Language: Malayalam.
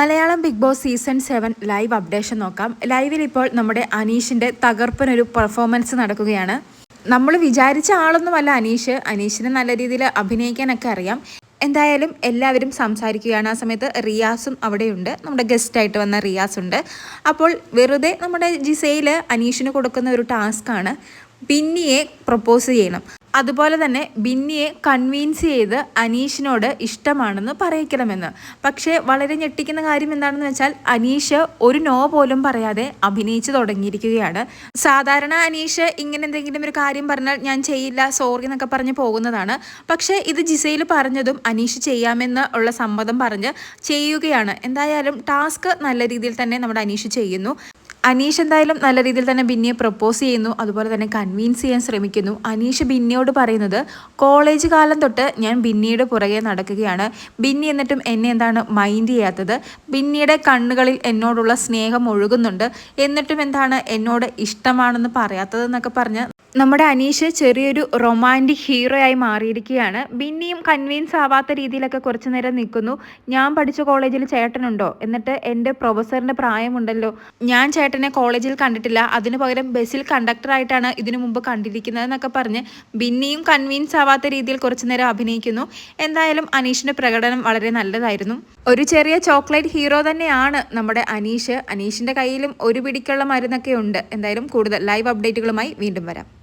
Malayalam Bigg Boss season seven live updation നോക്കാം. ലൈവിൽ ഇപ്പോൾ നമ്മുടെ അനീഷിന്റെ തകർപ്പനൊരു പെർഫോമൻസ് നടക്കുകയാണ്. നമ്മൾ വിചാരിച്ച ആളൊന്നുമല്ല അനീഷ്. അനീഷിന് നല്ല രീതിയിൽ അഭിനയിക്കാനൊക്കെ അറിയാം. എന്തായാലും എല്ലാവരും സംസാരിക്കുകയാണ്. ആ സമയത്ത് റിയാസും അവിടെയുണ്ട്. നമ്മുടെ ഗസ്റ്റായിട്ട് വന്ന റിയാസ് ഉണ്ട്. അപ്പോൾ വെറുതെ നമ്മുടെ ജിസയിൽ അനീഷിന് കൊടുക്കുന്ന ഒരു ടാസ്ക്കാണ് പിന്നിയെ പ്രപ്പോസ് ചെയ്യണം. അതുപോലെ തന്നെ ബിന്നിയെ കൺവീൻസ് ചെയ്ത് അനീഷിനോട് ഇഷ്ടമാണെന്ന് പറയിക്കണമെന്ന്. പക്ഷേ വളരെ ഞെട്ടിക്കുന്ന കാര്യം എന്താണെന്ന് വെച്ചാൽ അനീഷ് ഒരു നോ പോലും പറയാതെ അഭിനയിച്ചു തുടങ്ങിയിരിക്കുകയാണ്. സാധാരണ അനീഷ് ഇങ്ങനെ എന്തെങ്കിലും ഒരു കാര്യം പറഞ്ഞാൽ ഞാൻ ചെയ്യില്ല സോറി എന്നൊക്കെ പറഞ്ഞ് പോകുന്നതാണ്. പക്ഷേ ഇത് ജിസയിൽ പറഞ്ഞതും അനീഷ് ചെയ്യാമെന്ന് ഉള്ള സമ്മതം പറഞ്ഞ് ചെയ്യുകയാണ്. എന്തായാലും ടാസ്ക് നല്ല രീതിയിൽ തന്നെ നമ്മുടെ അനീഷ് ചെയ്യുന്നു. അനീഷ് എന്തായാലും നല്ല രീതിയിൽ തന്നെ ബിന്നിയെ പ്രപ്പോസ് ചെയ്യുന്നു. അതുപോലെ തന്നെ കൺവീൻസ് ചെയ്യാൻ ശ്രമിക്കുന്നു. അനീഷ് ബിന്നിയോട് പറയുന്നത് കോളേജ് കാലം തൊട്ട് ഞാൻ ബിന്നിയുടെ പുറകെ നടക്കുകയാണ്. ബിന്നി എന്നിട്ടും എന്നെ എന്താണ് മൈൻഡ് ചെയ്യാത്തത്? ബിന്നിയുടെ കണ്ണുകളിൽ എന്നോടുള്ള സ്നേഹം ഒഴുകുന്നുണ്ട്. എന്നിട്ടും എന്താണ് എന്നോട് ഇഷ്ടമാണെന്ന് പറയാത്തതെന്നൊക്കെ പറഞ്ഞ് നമ്മുടെ അനീഷ് ചെറിയൊരു റൊമാന്റിക് ഹീറോ ആയി മാറിയിരിക്കുകയാണ്. ബിന്നിയും കൺവീൻസ് ആവാത്ത രീതിയിലൊക്കെ കുറച്ച് നേരം നിൽക്കുന്നു. ഞാൻ പഠിച്ച കോളേജിൽ ചേട്ടനുണ്ടോ? എന്നിട്ട് എന്റെ പ്രൊഫസറിന്റെ പ്രായമുണ്ടല്ലോ. ഞാൻ ചേട്ടനെ കോളേജിൽ കണ്ടിട്ടില്ല. അതിനു പകരം ബസ്സിൽ കണ്ടക്ടറായിട്ടാണ് ഇതിനു മുമ്പ് കണ്ടിരിക്കുന്നത് എന്നൊക്കെ പറഞ്ഞ് ബിന്നിയും കൺവീൻസ് ആവാത്ത രീതിയിൽ കുറച്ച് നേരം അഭിനയിക്കുന്നു. എന്തായാലും അനീഷിന്റെ പ്രകടനം വളരെ നല്ലതായിരുന്നു. ഒരു ചെറിയ ചോക്ലേറ്റ് ഹീറോ തന്നെയാണ് നമ്മുടെ അനീഷ്. അനീഷിന്റെ കയ്യിലും ഒരു പിടിക്കുള്ള മരുന്നൊക്കെ ഉണ്ട്. എന്തായാലും കൂടുതൽ ലൈവ് അപ്ഡേറ്റുകളുമായി വീണ്ടും വരാം.